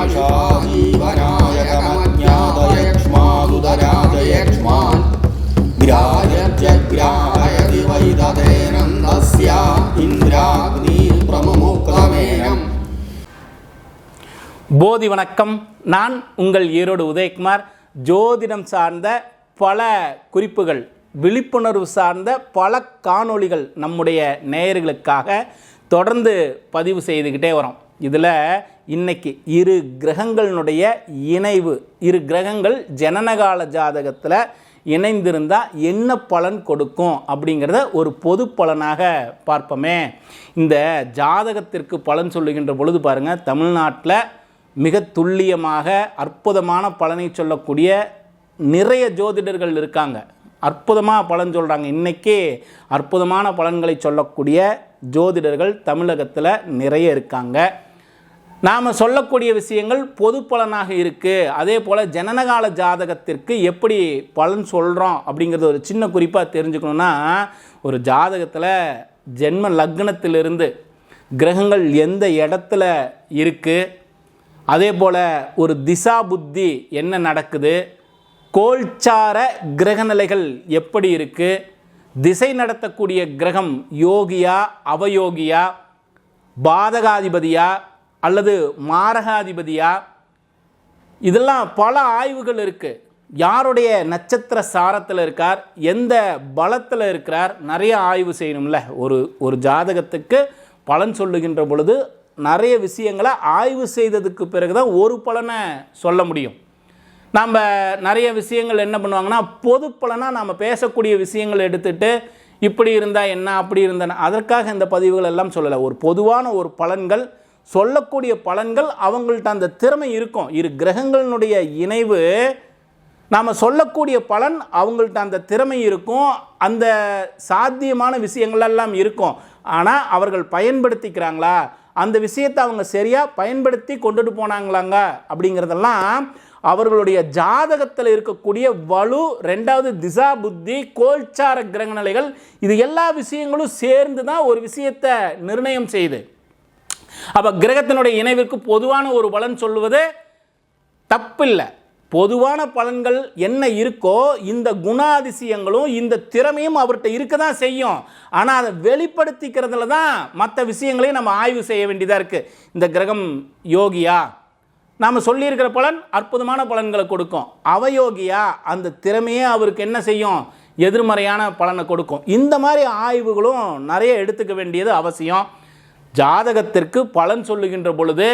ईशानि त्वाहमिषाजीवनायकमज्ञातयक्ष्मादुदराजयक्ष्मान् ग्राह्यत्यग्राहयति वै तदेनन्दस्य इन्द्राग्निप्रमुक्तमेनम् போதி வணக்கம் நான் உங்கள் ஈரோடு உதயகுமார் ஜோதிடம் சார்ந்த பல குறிப்புகள் விழிப்புணர்வு சார்ந்த பல காணொளிகள் நம்முடைய நேயர்களுக்காக தொடர்ந்து பதிவு செய்துக்கிட்டே வரோம் இதில் இன்னைக்கு இரு கிரகங்களினுடைய இணைவு இரு கிரகங்கள் ஜனனகால ஜாதகத்தில் இணைந்திருந்தால் என்ன பலன் கொடுக்கும் அப்படிங்கிறத ஒரு பொது பலனாக பார்ப்போமே. இந்த ஜாதகத்திற்கு பலன் சொல்லுகின்ற பொழுது பாருங்கள் தமிழ்நாட்டில் மிக துல்லியமாக அற்புதமான பலனை சொல்லக்கூடிய நிறைய ஜோதிடர்கள் இருக்காங்க. அற்புதமாக பலன் சொல்கிறாங்க இன்றைக்கே அற்புதமான பலன்களை சொல்லக்கூடிய ஜோதிடர்கள் தமிழகத்தில் நிறைய இருக்காங்க. நாம் சொல்லக்கூடிய விஷயங்கள் பொது பலனாக இருக்குது அதே போல் ஜனனகால ஜாதகத்திற்கு எப்படி பலன் சொல்கிறோம் அப்படிங்கிறது ஒரு சின்ன குறிப்பாக தெரிஞ்சுக்கணுன்னா ஒரு ஜாதகத்தில் ஜென்ம லக்னத்திலிருந்து கிரகங்கள் எந்த இடத்துல இருக்குது அதே போல் ஒரு திசா புத்தி என்ன நடக்குது? கோல்சார கிரகநிலைகள் எப்படி இருக்குது திசை நடத்தக்கூடிய கிரகம் யோகியா அவயோகியா பாதகாதிபதியா அல்லது மாரகாதிபதியா? இதெல்லாம் பல ஆய்வுகள் இருக்குது யாருடைய நட்சத்திர சாரத்தில் இருக்கார்? எந்த பலத்தில் இருக்கிறார்? நிறைய ஆய்வு செய்யணும்ல. ஒரு ஒரு ஜாதகத்துக்கு பலன் சொல்லுகின்ற பொழுது நிறைய விஷயங்களை ஆய்வு செய்ததுக்கு பிறகு தான் ஒரு பலனை சொல்ல முடியும். நம்ம நிறைய விஷயங்கள் என்ன பண்ணுவாங்கன்னா பொது பலனாக நம்ம பேசக்கூடிய விஷயங்களை எடுத்துகிட்டு இப்படி இருந்தால் என்ன அப்படி இருந்தா அதற்காக இந்த பதிவுகள் எல்லாம் சொல்லலை. ஒரு பொதுவான ஒரு பலன்கள் சொல்லக்கூடிய பலன்கள் அவங்கள்ட்ட அந்த திறமை இருக்கும். இரு கிரகங்களினுடைய இணைவு நாம் சொல்லக்கூடிய பலன் அவங்கள்ட்ட அந்த திறமை இருக்கும். அந்த சாத்தியமான விஷயங்கள் எல்லாம் இருக்கும். ஆனால் அவர்கள் பயன்படுத்திக்கிறாங்களா? அந்த விஷயத்தை அவங்க சரியாக பயன்படுத்தி கொண்டுட்டு போனாங்களாங்க? அப்படிங்கிறதெல்லாம் அவர்களுடைய ஜாதகத்தில் இருக்கக்கூடிய வலு ரெண்டாவது திசா புத்தி கோல்சார கிரகநிலைகள் இது எல்லா விஷயங்களும் சேர்ந்து தான் ஒரு விஷயத்தை நிர்ணயம் செய்யுது. அப்போ கிரகத்தினுடைய இணைவிற்கு பொதுவான ஒரு பலன் சொல்லுவது தப்பில்லை. பொதுவான பலன்கள் என்ன இருக்கோ இந்த குணாதிசயங்களும் இந்த திறமையும் அவர்கிட்ட இருக்க தான் செய்யும். ஆனால் அதை வெளிப்படுத்திக்கிறதுல தான் மற்ற விஷயங்களையும் நம்ம ஆய்வு செய்ய வேண்டியதாக இருக்குது இந்த கிரகம் யோகியா நாம் சொல்லியிருக்கிற பலன் அற்புதமான பலன்களை கொடுக்கும். அவயோகியா அந்த திறமையே அவருக்கு என்ன செய்யும்? எதிர்மறையான பலனை கொடுக்கும். இந்த மாதிரி ஆய்வுகளும் நிறைய எடுத்துக்க வேண்டியது அவசியம். ஜாதகத்திற்கு பலன் சொல்லுகின்ற பொழுது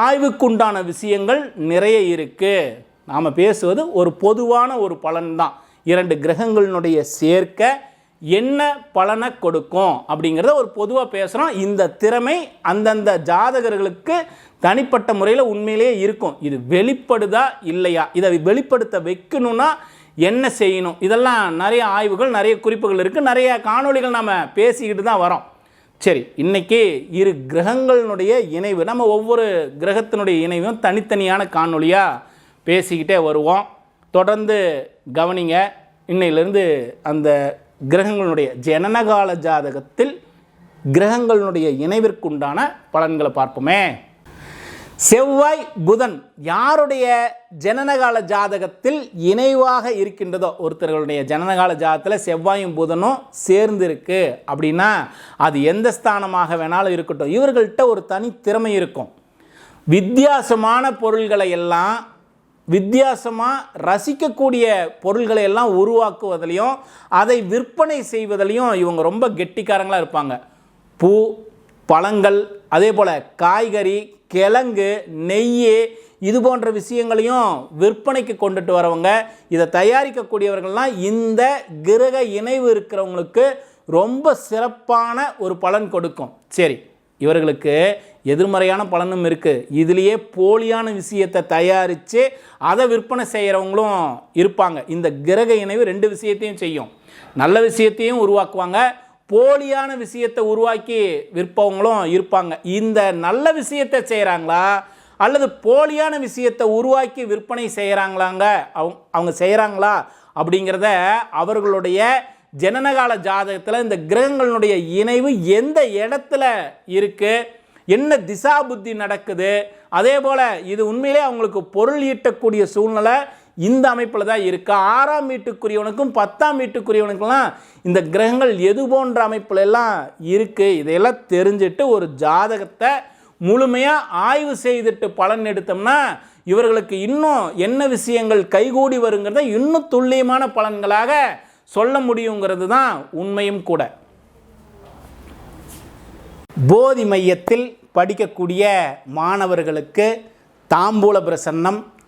ஆய்வுக்குண்டான விஷயங்கள் நிறைய இருக்குது நாம் பேசுவது ஒரு பொதுவான ஒரு பலன் தான் இரண்டு கிரகங்களினுடைய சேர்க்க என்ன பலனை கொடுக்கும் அப்படிங்கிறத ஒரு பொதுவாக பேசுகிறோம் இந்த திறமை அந்தந்த ஜாதகர்களுக்கு தனிப்பட்ட முறையில் உண்மையிலேயே இருக்கும். இது வெளிப்படுதா இல்லையா? இதை வெளிப்படுத்த வைக்கணும்னா என்ன செய்யணும்? இதெல்லாம் நிறைய ஆய்வுகள் நிறைய குறிப்புகள் இருக்குது நிறைய காணொளிகள் நம்ம பேசிக்கிட்டு தான் வரோம். சரி இன்னைக்கு இரு கிரகங்களினுடைய இணைவு நம்ம ஒவ்வொரு கிரகத்தினுடைய இணைவும் தனித்தனியான காணொலியாக பேசிக்கிட்டே வருவோம். தொடர்ந்து கவனிங்க இன்னையிலேருந்து அந்த கிரகங்களுடைய ஜனனகால ஜாதகத்தில் கிரகங்களுடைய இணைவிற்குண்டான பலன்களை பார்ப்போமே. செவ்வாய் புதன் யாருடைய ஜனனகால ஜாதகத்தில் இணைவாக இருக்கின்றதோ ஒருத்தர்களுடைய ஜனனகால ஜாதகத்தில் செவ்வாயும் புதனும் சேர்ந்து இருக்கு அப்படின்னா அது எந்த ஸ்தானமாக வேணாலும் இருக்கட்டும். இவர்கள்ட்ட ஒரு தனி திறமை இருக்கும். வித்தியாசமான பொருள்களை எல்லாம் வித்தியாசமாக ரசிக்கக்கூடிய பொருள்களை எல்லாம் உருவாக்குவதிலையும் அதை விற்பனை செய்வதிலையும் இவங்க ரொம்ப கெட்டிக்காரங்களாக இருப்பாங்க. பூ பழங்கள் அதே போல் காய்கறி கிழங்கு நெய் இது போன்ற விஷயங்களையும் விற்பனைக்கு கொண்டுட்டு வரவங்க இதை தயாரிக்கக்கூடியவர்கள்லாம் இந்த கிரக இணைவு இருக்கிறவங்களுக்கு ரொம்ப சிறப்பான ஒரு பலன் கொடுக்கும். சரி இவர்களுக்கு எதிர்மறையான பலனும் இருக்குது இதுலேயே போலியான விஷயத்தை தயாரித்து அதை விற்பனை செய்கிறவங்களும் இருப்பாங்க. இந்த கிரக இணைவு ரெண்டு விஷயத்தையும் செய்யும். நல்ல விஷயத்தையும் உருவாக்குவாங்க போலியான விஷயத்தை உருவாக்கி விற்பவங்களும் இருப்பாங்க. இந்த நல்ல விஷயத்தை செய்கிறாங்களா அல்லது போலியான விஷயத்தை உருவாக்கி விற்பனை செய்கிறாங்களாங்க அவங்க அவங்க செய்கிறாங்களா அப்படிங்கிறத அவர்களுடைய ஜனனகால ஜாதகத்தில் இந்த கிரகங்களுடைய இணைவு எந்த இடத்துல இருக்குது என்ன திசா புத்தி நடக்குது? அதே போல் இது உண்மையிலே அவங்களுக்கு பொருள் ஈட்டக்கூடிய சூழ்நிலை இந்த அமைப்பில் தான் இருக்குது ஆறாம் வீட்டுக்குரியவனுக்கும் பத்தாம் வீட்டுக்குரியவனுக்கெல்லாம் இந்த கிரகங்கள் எது போன்ற அமைப்புலெல்லாம் இருக்குது இதையெல்லாம் தெரிஞ்சுட்டு ஒரு ஜாதகத்தை முழுமையாக ஆய்வு செய்துட்டு பலன் எடுத்தோம்னா இவர்களுக்கு இன்னும் என்ன விஷயங்கள் கைகூடி வருங்கிறத இன்னும் துல்லியமான பலன்களாக சொல்ல முடியுங்கிறது தான் உண்மையும் கூட. போதி மையத்தில் படிக்கக்கூடிய மாணவர்களுக்கு தாம்பூல பிரசன்னம்